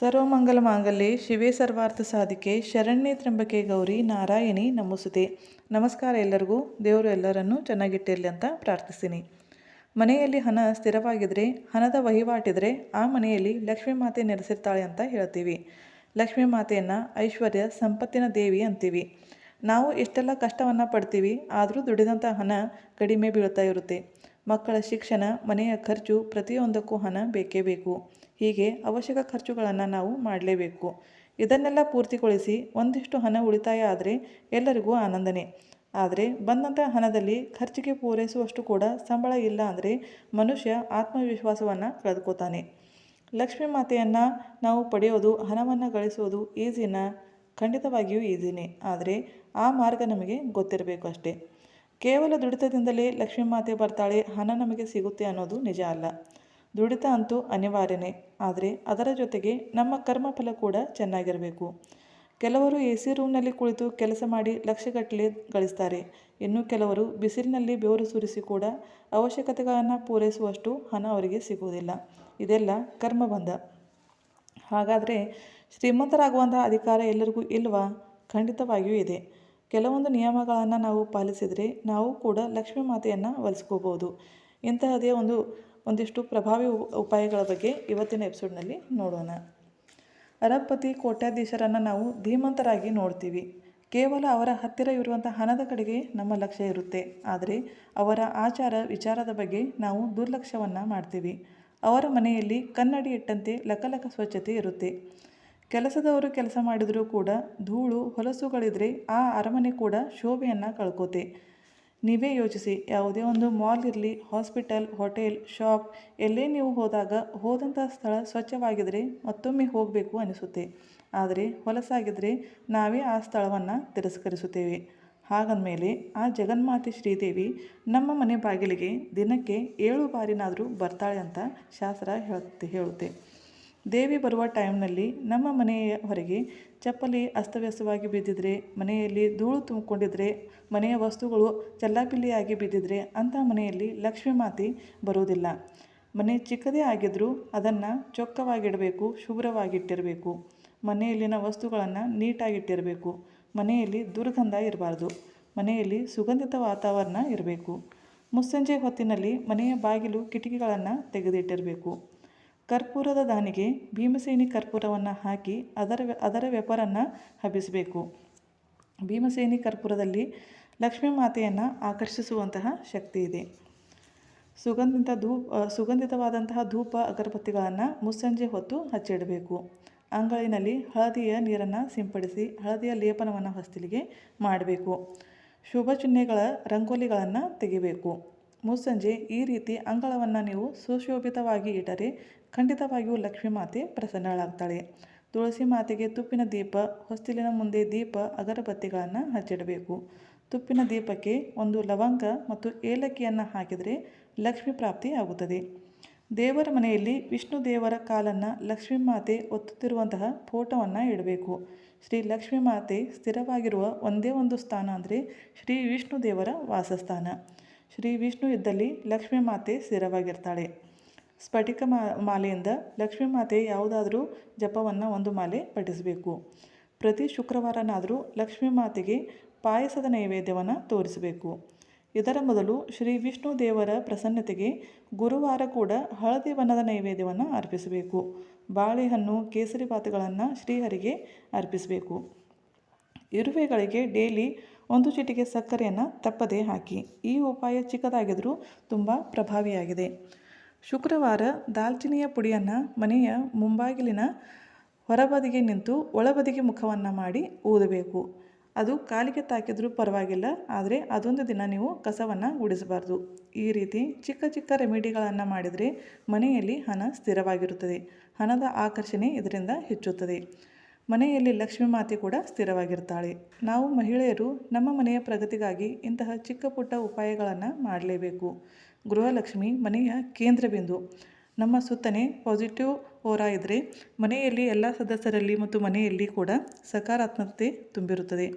ಸರ್ವಮಂಗಲ ಮಾಂಗಲ್ಯೆ ಶಿವೇ ಸರ್ವಾರ್ಥ ಸಾಧಿಕೆ ಶರಣ್ಯ ತ್ರಂಬಕೆ ಗೌರಿ ನಾರಾಯಣಿ ನಮಸ್ತೆ. ನಮಸ್ಕಾರ ಎಲ್ಲರಿಗೂ. ದೇವರು ಎಲ್ಲರನ್ನೂ ಚೆನ್ನಾಗಿಟ್ಟಿರಲಿ ಅಂತ ಪ್ರಾರ್ಥಿಸ್ತೀನಿ. ಮನೆಯಲ್ಲಿ ಹಣ ಸ್ಥಿರವಾಗಿದ್ದರೆ ಹಣದ ವಹಿವಾಟಿದ್ರೆ ಆ ಮನೆಯಲ್ಲಿ ಲಕ್ಷ್ಮೀ ಮಾತೆ ನೆಲೆಸಿರ್ತಾಳೆ ಅಂತ ಹೇಳ್ತೀವಿ. ಲಕ್ಷ್ಮೀ ಮಾತೆಯನ್ನು ಐಶ್ವರ್ಯ ಸಂಪತ್ತಿನ ದೇವಿ ಅಂತೀವಿ. ನಾವು ಎಷ್ಟೆಲ್ಲ ಕಷ್ಟವನ್ನು ಪಡ್ತೀವಿ, ಆದರೂ ದುಡಿದಂಥ ಹಣ ಕಡಿಮೆ ಬೀಳ್ತಾ ಇರುತ್ತೆ. ಮಕ್ಕಳ ಶಿಕ್ಷಣ, ಮನೆಯ ಖರ್ಚು ಪ್ರತಿಯೊಂದಕ್ಕೂ ಹಣ ಬೇಕೇ ಬೇಕು. ಹೀಗೆ ಅವಶ್ಯಕ ಖರ್ಚುಗಳನ್ನು ನಾವು ಮಾಡಲೇಬೇಕು. ಇದನ್ನೆಲ್ಲ ಪೂರ್ತಿಗೊಳಿಸಿ ಒಂದಿಷ್ಟು ಹಣ ಉಳಿತಾಯ ಆದರೆ ಎಲ್ಲರಿಗೂ ಆನಂದನೇ. ಆದರೆ ಬಂದಂಥ ಹಣದಲ್ಲಿ ಖರ್ಚಿಗೆ ಪೂರೈಸುವಷ್ಟು ಕೂಡ ಸಂಬಳ ಇಲ್ಲ ಅಂದರೆ ಮನುಷ್ಯ ಆತ್ಮವಿಶ್ವಾಸವನ್ನು ಕಳೆದುಕೋತಾನೆ ಲಕ್ಷ್ಮೀ ಮಾತೆಯನ್ನು ನಾವು ಪಡೆಯೋದು, ಹಣವನ್ನು ಗಳಿಸೋದು ಈಸಿನ? ಖಂಡಿತವಾಗಿಯೂ ಈಸಿನೇ. ಆದರೆ ಆ ಮಾರ್ಗ ನಮಗೆ ಗೊತ್ತಿರಬೇಕು ಅಷ್ಟೇ. ಕೇವಲ ದುಡಿತದಿಂದಲೇ ಲಕ್ಷ್ಮೀ ಮಾತೆ ಬರ್ತಾಳೆ, ಹಣ ನಮಗೆ ಸಿಗುತ್ತೆ ಅನ್ನೋದು ನಿಜ ಅಲ್ಲ. ದುಡಿತ ಅಂತೂ ಅನಿವಾರ್ಯನೇ, ಆದರೆ ಅದರ ಜೊತೆಗೆ ನಮ್ಮ ಕರ್ಮಫಲ ಕೂಡ ಚೆನ್ನಾಗಿರಬೇಕು. ಕೆಲವರು ಎ ಸಿ ರೂಮ್ನಲ್ಲಿ ಕುಳಿತು ಕೆಲಸ ಮಾಡಿ ಲಕ್ಷಗಟ್ಟಲೆ ಗಳಿಸ್ತಾರೆ. ಇನ್ನು ಕೆಲವರು ಬಿಸಿಲಿನಲ್ಲಿ ಬೆವರು ಸುರಿಸಿ ಕೂಡ ಅವಶ್ಯಕತೆಗಳನ್ನು ಪೂರೈಸುವಷ್ಟು ಹಣ ಅವರಿಗೆ ಸಿಗುವುದಿಲ್ಲ. ಇದೆಲ್ಲ ಕರ್ಮಬಂಧ. ಹಾಗಾದರೆ ಶ್ರೀಮಂತರಾಗುವಂತಹ ಅಧಿಕಾರ ಎಲ್ಲರಿಗೂ ಇಲ್ವಾ? ಖಂಡಿತವಾಗಿಯೂ ಇದೆ. ಕೆಲವೊಂದು ನಿಯಮಗಳನ್ನು ನಾವು ಪಾಲಿಸಿದರೆ ನಾವು ಕೂಡ ಲಕ್ಷ್ಮೀ ಮಾತೆಯನ್ನು ಒಲಿಸ್ಕೋಬೋದು ಇಂತಹದೇ ಒಂದು, ಒಂದಿಷ್ಟು ಪ್ರಭಾವಿ ಉಪಾಯಗಳ ಬಗ್ಗೆ ಇವತ್ತಿನ ಎಪಿಸೋಡ್ನಲ್ಲಿ ನೋಡೋಣ. ಅರಬಪತಿ ಕೋಟ್ಯಾಧೀಶರನ್ನು ನಾವು ಧೀಮಂತರಾಗಿ ನೋಡ್ತೀವಿ. ಕೇವಲ ಅವರ ಹತ್ತಿರ ಇರುವಂಥ ಹಣದ ಕಡೆಗೆ ನಮ್ಮ ಲಕ್ಷ್ಯ ಇರುತ್ತೆ. ಆದರೆ ಅವರ ಆಚಾರ ವಿಚಾರದ ಬಗ್ಗೆ ನಾವು ದುರ್ಲಕ್ಷ್ಯವನ್ನು ಮಾಡ್ತೀವಿ. ಅವರ ಮನೆಯಲ್ಲಿ ಕನ್ನಡಿ ಇಟ್ಟಂತೆ ಲಕಲಕ ಸ್ವಚ್ಛತೆ ಇರುತ್ತೆ. ಕೆಲಸದವರು ಕೆಲಸ ಮಾಡಿದರೂ ಕೂಡ ಧೂಳು ಹೊಲಸುಗಳಿದ್ರೆ ಆ ಅರಮನೆ ಕೂಡ ಶೋಭೆಯನ್ನು ಕಳ್ಕೋತೆ. ನೀವೇ ಯೋಚಿಸಿ, ಯಾವುದೇ ಒಂದು ಮಾಲ್ ಇರಲಿ, ಹಾಸ್ಪಿಟಲ್, ಹೋಟೆಲ್, ಶಾಪ್, ಎಲ್ಲೇ ನೀವು ಹೋದಾಗ ಹೋದಂಥ ಸ್ಥಳ ಸ್ವಚ್ಛವಾಗಿದ್ದರೆ ಮತ್ತೊಮ್ಮೆ ಹೋಗಬೇಕು ಅನಿಸುತ್ತೆ. ಆದರೆ ಹೊಲಸಾಗಿದ್ದರೆ ನಾವೇ ಆ ಸ್ಥಳವನ್ನು ತಿರಸ್ಕರಿಸುತ್ತೇವೆ. ಹಾಗಂದಮೇಲೆ ಆ ಜಗನ್ಮಾತೆ ಶ್ರೀದೇವಿ ನಮ್ಮ ಮನೆ ಬಾಗಿಲಿಗೆ ದಿನಕ್ಕೆ ಏಳು ಬಾರಿನಾದರೂ ಬರ್ತಾಳೆ ಅಂತ ಶಾಸ್ತ್ರ ಹೇಳುತ್ತೆ ಹೇಳುತ್ತೆ. ದೇವಿ ಬರುವ ಟೈಮ್ನಲ್ಲಿ ನಮ್ಮ ಮನೆಯ ಹೊರಗೆ ಚಪ್ಪಲಿ ಅಸ್ತವ್ಯಸ್ತವಾಗಿ ಬಿದ್ದಿದ್ರೆ, ಮನೆಯಲ್ಲಿ ಧೂಳು ತುಂಬಿಕೊಂಡಿದ್ರೆ, ಮನೆಯ ವಸ್ತುಗಳು ಚಲ್ಲಾಪಿಲ್ಲಿಯಾಗಿ ಬಿದ್ದಿದ್ರೆ ಅಂಥ ಮನೆಯಲ್ಲಿ ಲಕ್ಷ್ಮೀ ಮಾತೆ ಬರುವುದಿಲ್ಲ. ಮನೆ ಚಿಕ್ಕದೇ ಆಗಿದ್ದರೂ ಅದನ್ನು ಚೊಕ್ಕವಾಗಿಡಬೇಕು, ಶುಭ್ರವಾಗಿಟ್ಟಿರಬೇಕು. ಮನೆಯಲ್ಲಿನ ವಸ್ತುಗಳನ್ನು ನೀಟಾಗಿಟ್ಟಿರಬೇಕು. ಮನೆಯಲ್ಲಿ ದುರ್ಗಂಧ ಇರಬಾರ್ದು. ಮನೆಯಲ್ಲಿ ಸುಗಂಧಿತ ವಾತಾವರಣ ಇರಬೇಕು. ಮುಸ್ಸಂಜೆ ಹೊತ್ತಿನಲ್ಲಿ ಮನೆಯ ಬಾಗಿಲು ಕಿಟಕಿಗಳನ್ನು ತೆಗೆದಿಟ್ಟಿರಬೇಕು. ಕರ್ಪೂರದ ದಾನಿಗೆ ಭೀಮಸೇನಿ ಕರ್ಪೂರವನ್ನು ಹಾಕಿ ಅದರ ಅದರ ವ್ಯಾಪಾರನ್ನು ಹಬ್ಬಿಸಬೇಕು. ಭೀಮಸೇನಿ ಕರ್ಪೂರದಲ್ಲಿ ಲಕ್ಷ್ಮೀ ಮಾತೆಯನ್ನು ಆಕರ್ಷಿಸುವಂತಹ ಶಕ್ತಿ ಇದೆ. ಸುಗಂಧಿತ ಧೂಪ ಸುಗಂಧಿತವಾದಂತಹ ಧೂಪ ಅಗರಬತ್ತಿಗಳನ್ನು ಮುಸ್ಸಂಜೆ ಹೊತ್ತು ಹಚ್ಚಿಡಬೇಕು. ಅಂಗಳಿನಲ್ಲಿ ಹಳದಿಯ ನೀರನ್ನು ಸಿಂಪಡಿಸಿ ಹಳದಿಯ ಲೇಪನವನ್ನು ಹೊಸ್ತಿಲಿಗೆ ಮಾಡಬೇಕು. ಶುಭ ಚಿಹ್ನೆಗಳ ರಂಗೋಲಿಗಳನ್ನು ತೆಗಿಬೇಕು. ಮುಸ್ಸಂಜೆ ಈ ರೀತಿ ಅಂಗಳವನ್ನು ನೀವು ಸುಶೋಭಿತವಾಗಿ ಇಟ್ಟರೆ ಖಂಡಿತವಾಗಿಯೂ ಲಕ್ಷ್ಮೀ ಮಾತೆ ಪ್ರಸನ್ನಳಾಗ್ತಾಳೆ. ತುಳಸಿ ಮಾತೆಗೆ ತುಪ್ಪಿನ ದೀಪ, ಹೊಸ್ತಿಲಿನ ಮುಂದೆ ದೀಪ, ಅಗರಬತ್ತಿಗಳನ್ನು ಹಚ್ಚಿಡಬೇಕು. ತುಪ್ಪಿನ ದೀಪಕ್ಕೆ ಒಂದು ಲವಂಗ ಮತ್ತು ಏಲಕ್ಕಿಯನ್ನು ಹಾಕಿದರೆ ಲಕ್ಷ್ಮೀ ಪ್ರಾಪ್ತಿ ಆಗುತ್ತದೆ. ದೇವರ ಮನೆಯಲ್ಲಿ ವಿಷ್ಣು ದೇವರ ಕಾಲನ್ನು ಲಕ್ಷ್ಮೀ ಮಾತೆ ಒತ್ತುತ್ತಿರುವಂತಹ ಫೋಟೋವನ್ನು ಇಡಬೇಕು. ಶ್ರೀ ಲಕ್ಷ್ಮೀ ಮಾತೆ ಸ್ಥಿರವಾಗಿರುವ ಒಂದೇ ಒಂದು ಸ್ಥಾನ ಅಂದರೆ ಶ್ರೀ ವಿಷ್ಣು ದೇವರ ವಾಸಸ್ಥಾನ. ಶ್ರೀ ವಿಷ್ಣು ಇದ್ದಲ್ಲಿ ಲಕ್ಷ್ಮೀ ಮಾತೆ ಸ್ಥಿರವಾಗಿರ್ತಾಳೆ. ಸ್ಫಟಿಕ ಮಾಲೆಯಿಂದ ಲಕ್ಷ್ಮೀ ಮಾತೆ ಯಾವುದಾದರೂ ಜಪವನ್ನು ಒಂದು ಮಾಲೆ ಪಠಿಸಬೇಕು. ಪ್ರತಿ ಶುಕ್ರವಾರನಾದರೂ ಲಕ್ಷ್ಮೀ ಮಾತೆಗೆ ಪಾಯಸದ ನೈವೇದ್ಯವನ್ನು ತೋರಿಸಬೇಕು. ಇದರ ಮೊದಲು ಶ್ರೀ ವಿಷ್ಣು ದೇವರ ಪ್ರಸನ್ನತೆಗೆ ಗುರುವಾರ ಕೂಡ ಹಳದಿ ಬಣ್ಣದ ನೈವೇದ್ಯವನ್ನು ಅರ್ಪಿಸಬೇಕು. ಬಾಳೆಹಣ್ಣು, ಕೇಸರಿ ಪಾತ್ರಗಳನ್ನು ಶ್ರೀಹರಿಗೆ ಅರ್ಪಿಸಬೇಕು. ಇರುವೆಗಳಿಗೆ ಡೈಲಿ ಒಂದು ಚಿಟಿಕೆ ಸಕ್ಕರೆಯನ್ನು ತಪ್ಪದೇ ಹಾಕಿ. ಈ ಉಪಾಯ ಚಿಕ್ಕದಾಗಿದ್ದರೂ ತುಂಬ ಪ್ರಭಾವಿಯಾಗಿದೆ. ಶುಕ್ರವಾರ ದಾಲ್ಚಿನಿಯ ಪುಡಿಯನ್ನು ಮನೆಯ ಮುಂಬಾಗಿಲಿನ ಹೊರಬದಿಗೆ ನಿಂತು ಒಳಬದಿಗೆ ಮುಖವನ್ನು ಮಾಡಿ ಊದಬೇಕು. ಅದು ಕಾಲಿಗೆ ತಾಕಿದರೂ ಪರವಾಗಿಲ್ಲ, ಆದರೆ ಅದೊಂದು ದಿನ ನೀವು ಕಸವನ್ನು ಗುಡಿಸಬಾರ್ದು ಈ ರೀತಿ ಚಿಕ್ಕ ಚಿಕ್ಕ ರೆಮಿಡಿಗಳನ್ನು ಮಾಡಿದರೆ ಮನೆಯಲ್ಲಿ ಹಣ ಸ್ಥಿರವಾಗಿರುತ್ತದೆ. ಹಣದ ಆಕರ್ಷಣೆ ಇದರಿಂದ ಹೆಚ್ಚುತ್ತದೆ. ಮನೆಯಲ್ಲಿ ಲಕ್ಷ್ಮೀ ಮಾತೆ ಕೂಡ ಸ್ಥಿರವಾಗಿರ್ತಾಳೆ. ನಾವು ಮಹಿಳೆಯರು ನಮ್ಮ ಮನೆಯ ಪ್ರಗತಿಗಾಗಿ ಇಂತಹ ಚಿಕ್ಕ ಪುಟ್ಟ ಉಪಾಯಗಳನ್ನು ಮಾಡಲೇಬೇಕು. ಗೃಹಲಕ್ಷ್ಮಿ ಮನೆಯ ಕೇಂದ್ರ ಬಿಂದು. ನಮ್ಮ ಸುತ್ತನೆ ಪಾಸಿಟಿವ್ ಓರಾ ಇದ್ದರೆ ಮನೆಯಲ್ಲಿ ಎಲ್ಲ ಸದಸ್ಯರಲ್ಲಿ ಮತ್ತು ಮನೆಯಲ್ಲಿ ಕೂಡ ಸಕಾರಾತ್ಮಕತೆ ತುಂಬಿರುತ್ತದೆ.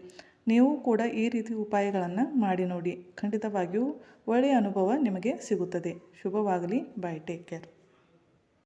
ನೀವು ಕೂಡ ಈ ರೀತಿ ಉಪಾಯಗಳನ್ನು ಮಾಡಿ ನೋಡಿ. ಖಂಡಿತವಾಗಿಯೂ ಒಳ್ಳೆಯ ಅನುಭವ ನಿಮಗೆ ಸಿಗುತ್ತದೆ. ಶುಭವಾಗಲಿ. Bye take care